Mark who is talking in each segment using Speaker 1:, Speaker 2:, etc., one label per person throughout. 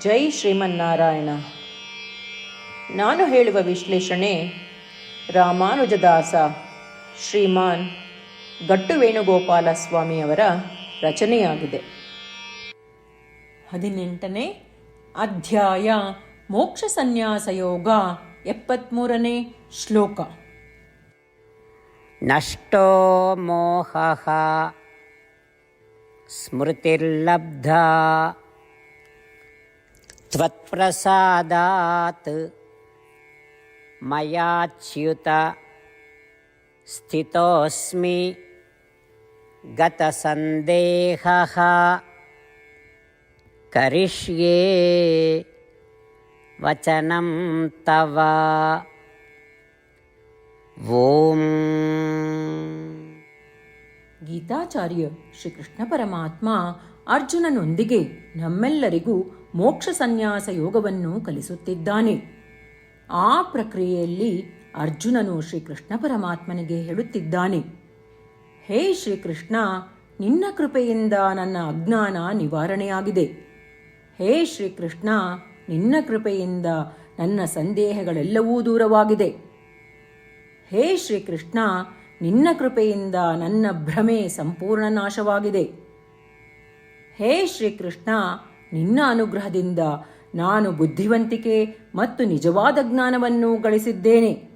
Speaker 1: ಜೈ ಶ್ರೀಮನ್ನಾರಾಯಣ. ನಾನು ಹೇಳುವ ವಿಶ್ಲೇಷಣೆ ರಾಮಾನುಜದಾಸ ಶ್ರೀಮಾನ್ ಗಟ್ಟು ವೇಣುಗೋಪಾಲ ಸ್ವಾಮಿಯವರ ರಚನೆಯಾಗಿದೆ. ಹದಿನೆಂಟನೇ ಅಧ್ಯಾಯ ಮೋಕ್ಷ ಸನ್ಯಾಸ ಯೋಗ ಎಪ್ಪತ್ತ್ಮೂರನೇ ಶ್ಲೋಕ.
Speaker 2: ನಷ್ಟೋ ಮೋಹ ಸ್ಮೃತಿರ್ಲಬ್ಧ त्वत्प्रसादात् मयाच्युत स्थितोऽस्मि गतसन्देहः करिष्ये वचनं तव ಓಂ
Speaker 1: ಗೀತಾಚಾರ್ಯ ಶ್ರೀಕೃಷ್ಣ ಪರಮಾತ್ಮ ಅರ್ಜುನನೊಂದಿಗೆ ನಮ್ಮೆಲ್ಲರಿಗೂ ಮೋಕ್ಷ ಸನ್ಯಾಸ ಯೋಗವನ್ನು ಕಲಿಸುತ್ತಿದ್ದಾನೆ. ಆ ಪ್ರಕ್ರಿಯೆಯಲ್ಲಿ ಅರ್ಜುನನು ಶ್ರೀಕೃಷ್ಣ ಪರಮಾತ್ಮನಿಗೆ ಹೇಳುತ್ತಿದ್ದಾನೆ, ಹೇ ಶ್ರೀಕೃಷ್ಣ, ನಿನ್ನ ಕೃಪೆಯಿಂದ ನನ್ನ ಅಜ್ಞಾನ ನಿವಾರಣೆಯಾಗಿದೆ. ಹೇ ಶ್ರೀಕೃಷ್ಣ, ನಿನ್ನ ಕೃಪೆಯಿಂದ ನನ್ನ ಸಂದೇಹಗಳೆಲ್ಲವೂ ದೂರವಾಗಿದೆ. ಹೇ ಶ್ರೀಕೃಷ್ಣ, ನಿನ್ನ ಕೃಪೆಯಿಂದ ನನ್ನ ಭ್ರಮೆ ಸಂಪೂರ್ಣ ನಾಶವಾಗಿದೆ. ಹೇ ಶ್ರೀಕೃಷ್ಣ ನಿನ್ನ ಅನುಗ್ರಹದಿಂದ ನಾನು ಬುದ್ಧಿವಂತಿಕೆ ಮತ್ತು ನಿಜವಾದ ಜ್ಞಾನವನ್ನು ಗಳಿಸಿದ್ದೇನೆ.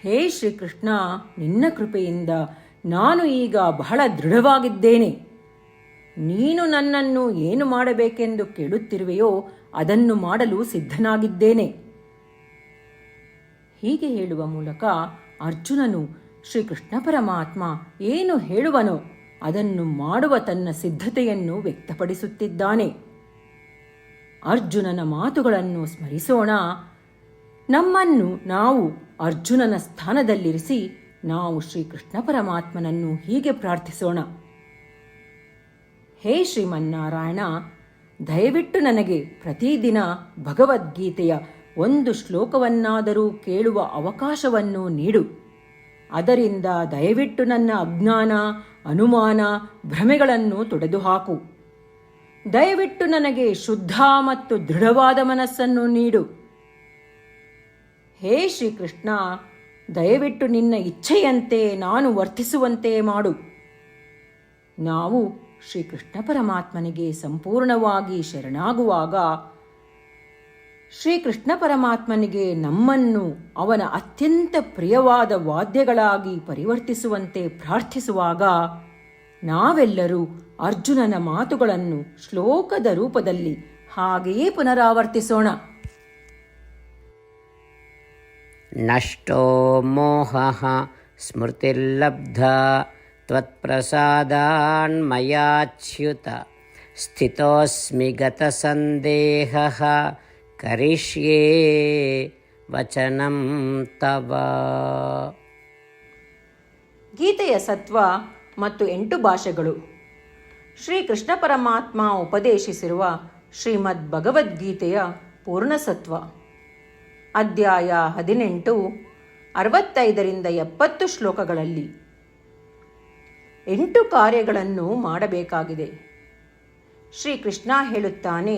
Speaker 1: ಹೇ ಶ್ರೀಕೃಷ್ಣ, ನಿನ್ನ ಕೃಪೆಯಿಂದ ನಾನು ಈಗ ಬಹಳ ದೃಢವಾಗಿದ್ದೇನೆ. ನೀನು ನನ್ನನ್ನು ಏನು ಮಾಡಬೇಕೆಂದು ಕೇಳುತ್ತಿರುವೆಯೋ ಅದನ್ನು ಮಾಡಲು ಸಿದ್ಧನಾಗಿದ್ದೇನೆ. ಹೀಗೆ ಹೇಳುವ ಮೂಲಕ ಅರ್ಜುನನು ಶ್ರೀಕೃಷ್ಣ ಪರಮಾತ್ಮ ಏನು ಹೇಳುವನೋ ಅದನ್ನು ಮಾಡುವ ತನ್ನ ಸಿದ್ಧತೆಯನ್ನು ವ್ಯಕ್ತಪಡಿಸುತ್ತಿದ್ದಾನೆ. ಅರ್ಜುನನ ಮಾತುಗಳನ್ನು ಸ್ಮರಿಸೋಣ. ನಮ್ಮನ್ನು ನಾವು ಅರ್ಜುನನ ಸ್ಥಾನದಲ್ಲಿರಿಸಿ ನಾವು ಶ್ರೀಕೃಷ್ಣ ಪರಮಾತ್ಮನನ್ನು ಹೀಗೆ ಪ್ರಾರ್ಥಿಸೋಣ. ಹೇ ಶ್ರೀಮನ್ನಾರಾಯಣ, ದಯವಿಟ್ಟು ನನಗೆ ಪ್ರತಿದಿನ ಭಗವದ್ಗೀತೆಯ ಒಂದು ಶ್ಲೋಕವನ್ನಾದರೂ ಕೇಳುವ ಅವಕಾಶವನ್ನು ನೀಡು. ಅದರಿಂದ ದಯವಿಟ್ಟು ನನ್ನ ಅಜ್ಞಾನ, ಅನುಮಾನ, ಭ್ರಮೆಗಳನ್ನು ತೊಡೆದುಹಾಕು. ದಯವಿಟ್ಟು ನನಗೆ ಶುದ್ಧ ಮತ್ತು ದೃಢವಾದ ಮನಸ್ಸನ್ನು ನೀಡು. ಹೇ ಶ್ರೀಕೃಷ್ಣ, ದಯವಿಟ್ಟು ನಿನ್ನ ಇಚ್ಛೆಯಂತೆ ನಾನು ವರ್ತಿಸುವಂತೆ ಮಾಡು. ನಾವು ಶ್ರೀಕೃಷ್ಣ ಪರಮಾತ್ಮನಿಗೆ ಸಂಪೂರ್ಣವಾಗಿ ಶರಣಾಗುವಾಗ ಶ್ರೀಕೃಷ್ಣ ಪರಮಾತ್ಮನಿಗೆ ನಮ್ಮನ್ನು ಅವನ ಅತ್ಯಂತ ಪ್ರಿಯವಾದ ವಾದ್ಯಗಳಾಗಿ ಪರಿವರ್ತಿಸುವಂತೆ ಪ್ರಾರ್ಥಿಸುವಾಗ ನಾವೆಲ್ಲರೂ ಅರ್ಜುನನ ಮಾತುಗಳನ್ನು ಶ್ಲೋಕದ ರೂಪದಲ್ಲಿ ಹಾಗೆಯೇ ಪುನರಾವರ್ತಿಸೋಣ.
Speaker 2: ನಷ್ಟೋ ಮೋಹ ಸ್ಮೃತಿರ್ಲಬ್ಧ ತ್ವತ್ಪ್ರಸಾದಾನ್ಮಯಾಚ್ಯುತ ಸ್ಥಿತೋಸ್ಮಿ ಗತಸಂದೇಹ करिष्ये वचनं तव
Speaker 1: ಗೀತೆಯ ಸತ್ವ ಮತ್ತು ಎಂಟು ಭಾಷೆಗಳು ಶ್ರೀ ಕೃಷ್ಣ ಪರಮಾತ್ಮ ಉಪದೇಶಿಸಿರುವ ಶ್ರೀಮದ್ ಭಗವದ್ಗೀತೆಯ ಪೂರ್ಣಸತ್ವ ಅಧ್ಯಾಯ ಹದಿನೆಂಟು ಅರವತ್ತೈದರಿಂದ ಎಪ್ಪತ್ತು ಶ್ಲೋಕಗಳಲ್ಲಿ ಎಂಟು ಕಾರ್ಯಗಳನ್ನು ಮಾಡಬೇಕಾಗಿದೆ ಶ್ರೀಕೃಷ್ಣ ಹೇಳುತ್ತಾನೆ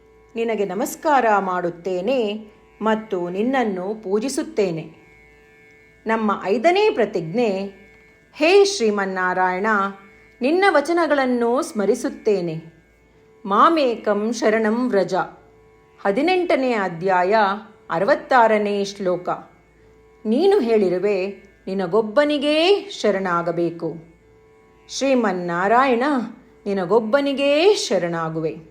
Speaker 1: ನಿನಗೆ ನಮಸ್ಕಾರ ಮಾಡುತ್ತೇನೆ ಮತ್ತು ನಿನ್ನನ್ನು ಪೂಜಿಸುತ್ತೇನೆ. ನಮ್ಮ ಐದನೇ ಪ್ರತಿಜ್ಞೆ, ಹೇ ಶ್ರೀಮನ್ನಾರಾಯಣ, ನಿನ್ನ ವಚನಗಳನ್ನು ಸ್ಮರಿಸುತ್ತೇನೆ. ಮಾಮೇಕಂ ಶರಣಂ ವ್ರಜ. ಹದಿನೆಂಟನೇ ಅಧ್ಯಾಯ ಅರವತ್ತಾರನೇ ಶ್ಲೋಕ. ನೀನು ಹೇಳಿರುವೆ, ನಿನಗೊಬ್ಬನಿಗೇ ಶರಣಾಗಬೇಕು. ಶ್ರೀಮನ್ನಾರಾಯಣ, ನಿನಗೊಬ್ಬನಿಗೇ ಶರಣಾಗುವೆ.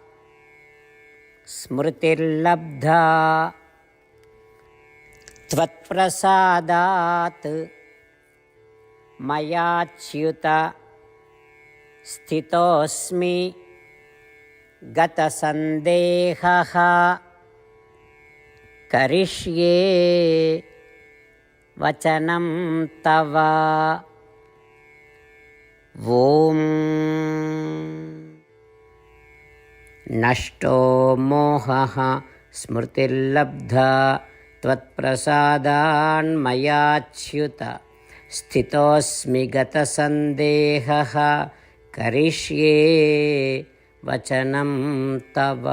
Speaker 2: स्मृतिर्लब्धा त्वत्प्रसादात् मयाच्युत स्थितोऽस्मि गतसन्देहः करिष्ये वचनं तव ॐ नष्टो मोहः स्मृतिर्लब्धा त्वत्प्रसादान्मयाच्युत। स्थितोऽस्मि गतसन्देहः करिष्ये वचनं तव।